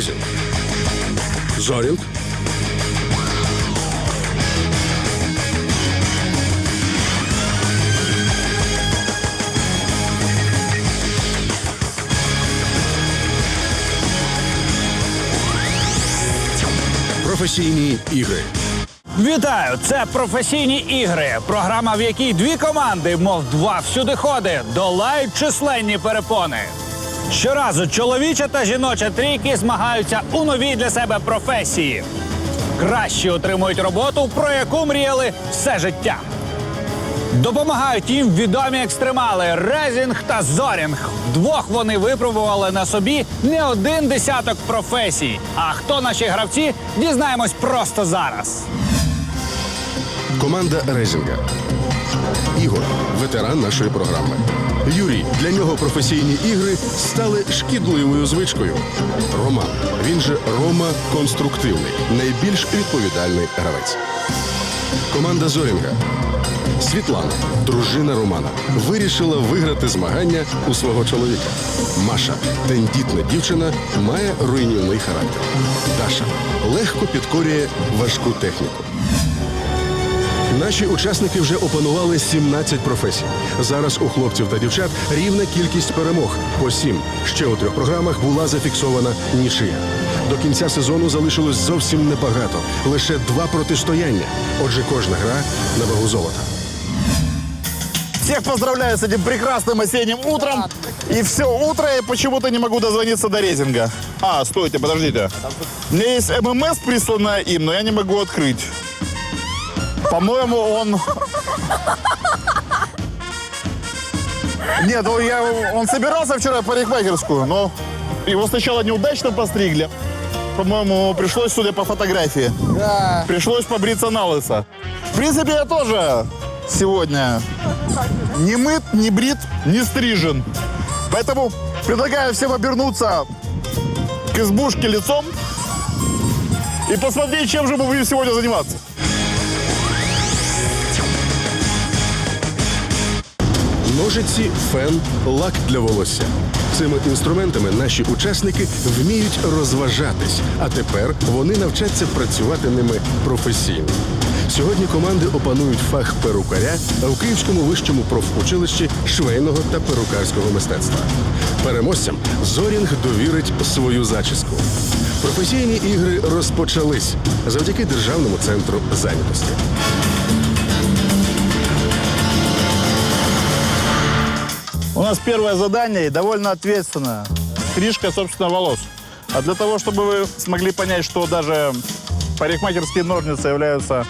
Резінг. Зорінг. Професійні ігри. Вітаю! Це професійні ігри. Програма, в якій дві команди, мов два всюдиходи, долають численні перепони. Щоразу чоловіча та жіноча трійки змагаються у новій для себе професії. Кращі отримують роботу, про яку мріяли все життя. Допомагають їм відомі екстремали Резінг та Зорінг. Вдвох вони випробували на собі не один десяток професій. А хто наші гравці, дізнаємось просто зараз. Команда Резінга. Ігор, ветеран нашої програми. Юрій, для нього професійні ігри стали шкідливою звичкою. Роман, він же Рома Конструктивний, найбільш відповідальний гравець. Команда Зорінга. Світлана, дружина Романа, вирішила виграти змагання у свого чоловіка. Маша, тендітна дівчина, має руйнівний характер. Даша легко підкорює важку техніку. Наші учасники вже опанували 17 професій. Зараз у хлопців та дівчат рівна кількість перемог по сім. Ще у трьох програмах була зафіксована нічия. До кінця сезону залишилось зовсім небагато лише два протистояння. Отже, кожна гра на вагу золота. Всех поздравляю с этим прекрасным осенним утром. И все утро я почему-то не могу дозвониться до рейтинга. А, стойте, подождите. У меня есть ММС, присланная им, но я не могу открыть. По-моему, он... Нет, он, я, он собирался вчера в парикмахерскую, но его сначала неудачно постригли. По-моему, пришлось, судя по фотографии. Да. Пришлось побриться на лысо. В принципе, я тоже сегодня не мыт, не брит, не стрижен. Поэтому предлагаю всем обернуться к избушке лицом и посмотреть, чем же мы будем сегодня заниматься. Ножиці, фен, лак для волосся. Цими інструментами наші учасники вміють розважатись, а тепер вони навчаться працювати ними професійно. Сьогодні команди опанують фах перукаря в Київському вищому профучилищі швейного та перукарського мистецтва. Переможцям Зорінг довірить свою зачіску. Професійні ігри розпочались завдяки Державному центру зайнятості. нас первое задание и довольно ответственное. Стрижка, собственно, волос. А для того, чтобы вы смогли понять, что даже парикмахерские ножницы являются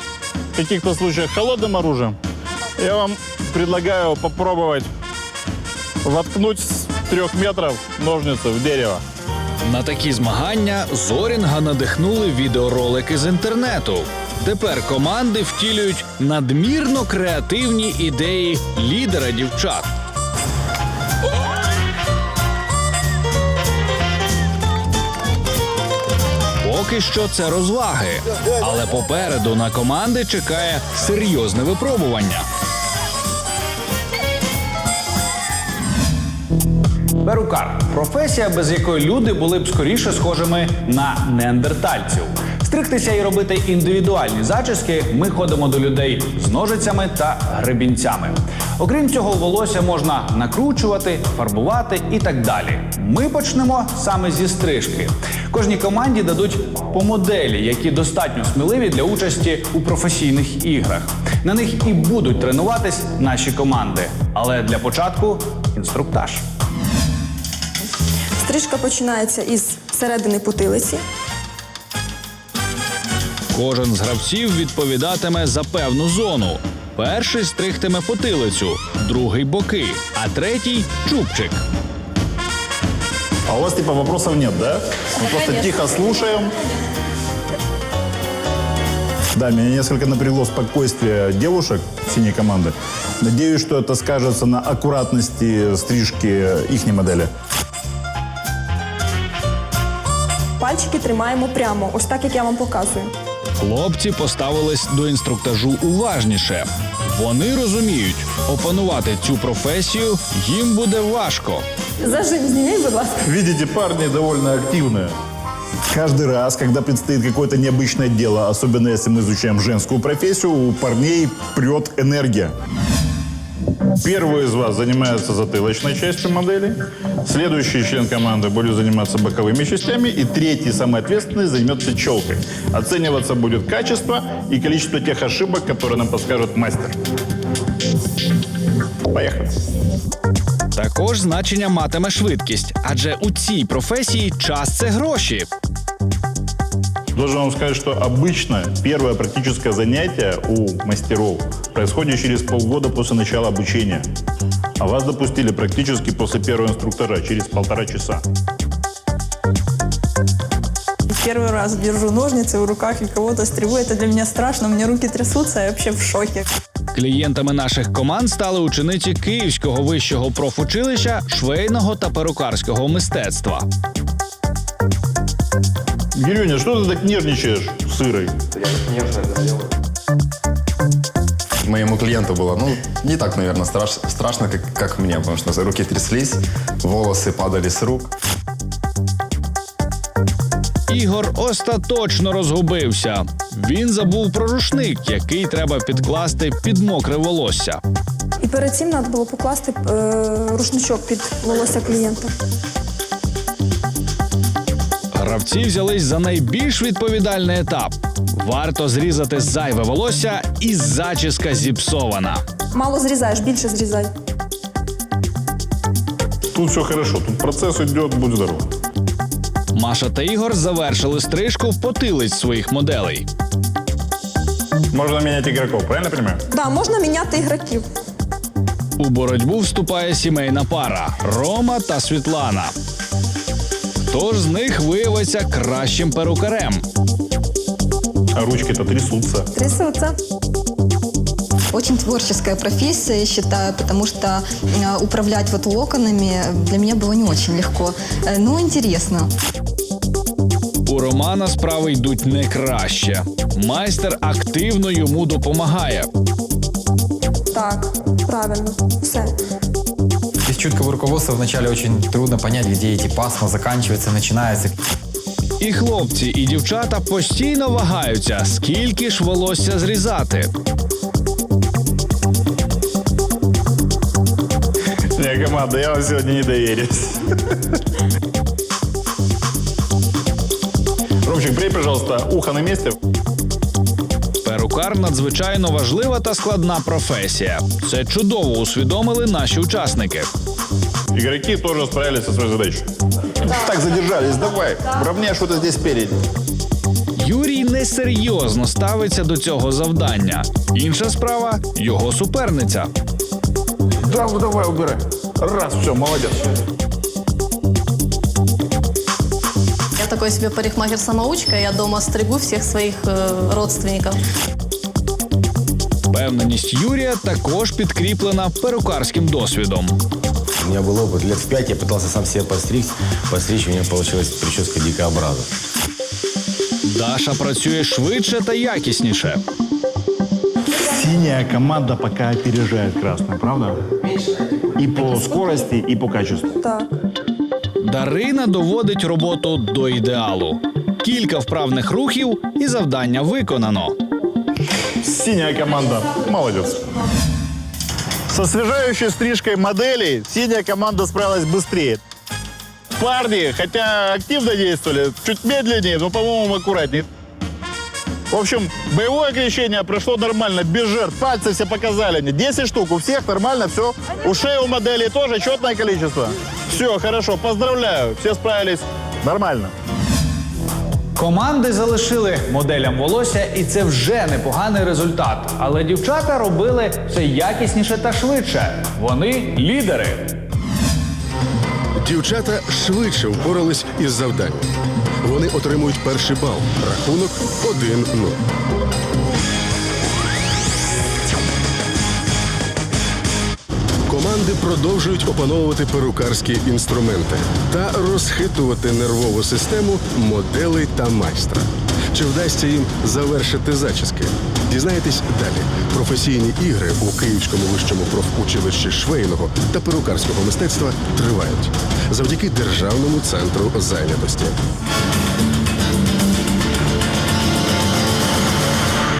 в каких-то случаях холодным оружием, я вам предлагаю попробовать воткнуть с трех метров ножницы в дерево. На такі змагання Зорінга надихнули відеоролики з інтернету. Тепер команди втілюють надмірно креативні ідеї лідера дівчат. Поки що це розваги, але попереду на команди чекає серйозне випробування. Перукар професія, без якої люди були б скоріше схожими на неандертальців. Стригтися і робити індивідуальні зачіски ми ходимо до людей з ножицями та гребінцями. Окрім цього, волосся можна накручувати, фарбувати і так далі. Ми почнемо саме зі стрижки. Кожній команді дадуть по моделі, які достатньо сміливі для участі у професійних іграх. На них і будуть тренуватись наші команди. Але для початку інструктаж. Стрижка починається із середини потилиці. Кожен з гравців відповідатиме за певну зону. Перший стригтиме потилицю, другий боки, а третій чубчик. А у вас типа вопросов нет, да? Мы просто тихо слушаем. Да, меня несколько напрягло спокойствие девушек синей команды. Надеюсь, что это скажется на аккуратности стрижки их модели. Пальчики тримаємо прямо, ось так, як я вам показую. Хлопці поставились до інструктажу уважніше. Вони розуміють, опанувати цю професію їм буде важко. Зажим зніміть, будь ласка. Видите, парни довольно активные. Каждый раз, когда предстоит какое-то необычное дело, особенно если мы изучаем женскую профессию, у парней прет энергия. Первый из вас занимается затылочной частью модели, следующий член команды будет заниматься боковыми частями, и третий, самый ответственный, займется челкой. Оцениваться будет качество и количество тех ошибок, которые нам подскажет мастер. Поехали. Також значення матиме швидкість, адже у цій професії час це гроші. Должен вам сказать, что обычно первое практическое занятие у мастеров происходит через полгода после начала обучения. А вас допустили практически после первого инструктора, через полтора часа. Первый раз держу ножницы в руках и кого-то стригу. Это для меня страшно. У меня руки трясутся, я вообще в шоке. Клієнтами наших команд стали учениці Київського вищого профучилища швейного та перукарського мистецтва. Гирюня, что ты так нервничаешь, сырой? Моему клиенту было, ну, не так, наверное, страш- страшно, как, как мне, потому что руки тряслись, волосы падали с рук. Ігор остаточно розгубився. Він забув про рушник, який треба підкласти під мокре волосся. І перед цим треба було покласти е, рушничок під волосся клієнта. Гравці взялись за найбільш відповідальний етап. Варто зрізати зайве волосся, і зачіска зіпсована. Мало зрізаєш, більше зрізай. Тут все хорошо, тут процесс идет, будь здоров. Маша та Ігор завершили стрижку в потилиць своїх моделей. Можно менять игроков, правильно понимаю? Да, можна міняти ігроків. У боротьбу вступає сімейна пара Рома та Світлана. Хто ж з них виявиться кращим перукарем? А ручки-то трясутся. Трясуться. Очень творческая профессия, я считаю, потому что э, управлять вот локонами для меня было не очень легко, Э, но интересно. У Романа справи йдуть не краще. Майстер активно йому допомагає. Так, правильно. Все. Чуткого руководства вначале очень трудно понять, где эти пасма заканчиваются, начинаются. І хлопці, і дівчата постійно вагаються, скільки ж волосся зрізати. Не, команда, я вам сегодня не доверюсь. Ромчик, брей, пожалуйста, ухо на месте. Перукар надзвичайно важлива та складна професія. Це чудово усвідомили наші учасники. Игроки тоже справились со своей задачей. Так задержались, давай, равняй что-то здесь спереди. Юрій несерйозно ставиться до цього завдання. Інша справа його суперниця. Да, давай, убирай. Раз, все, молодец. такой себе парикмахер-самоучка, я дома стригу всех своих э, родственников. Впевненість Юрія також підкріплена перукарським досвідом. У меня был опыт. Лет в пять я пытался сам себе подстричь. Подстричь у меня получилась прическа дикообраза. Даша працює швидше та якісніше. Синяя команда пока опережает красную, правда? И по скорости, и по качеству. Так. Дарина доводить роботу до ідеалу. Кілька вправних рухів і завдання виконано. Синяя команда. Молодец. Со освежающей стрижкой моделей синяя команда справилась быстрее. Парни, хотя активно действовали, чуть медленнее, но, по-моему, аккуратнее. В общем, боевое крещение прошло нормально, без жертв. Пальцы все показали мне. 10 штук у всех нормально, все. Ушей у моделей тоже четное количество. Все, хорошо, поздравляю. Все справились нормально. Команди залишили моделям волосся, і це вже непоганий результат. Але дівчата робили все якісніше та швидше. Вони лідери. Дівчата швидше впорались із завданням. Вони отримують перший бал. Рахунок 1-0. Команди продовжують опановувати перукарські інструменти та розхитувати нервову систему моделей та майстра. Чи вдасться їм завершити зачіски? Дізнаєтесь далі. Професійні ігри у Київському вищому профучилищі швейного та перукарського мистецтва тривають завдяки Державному центру зайнятості.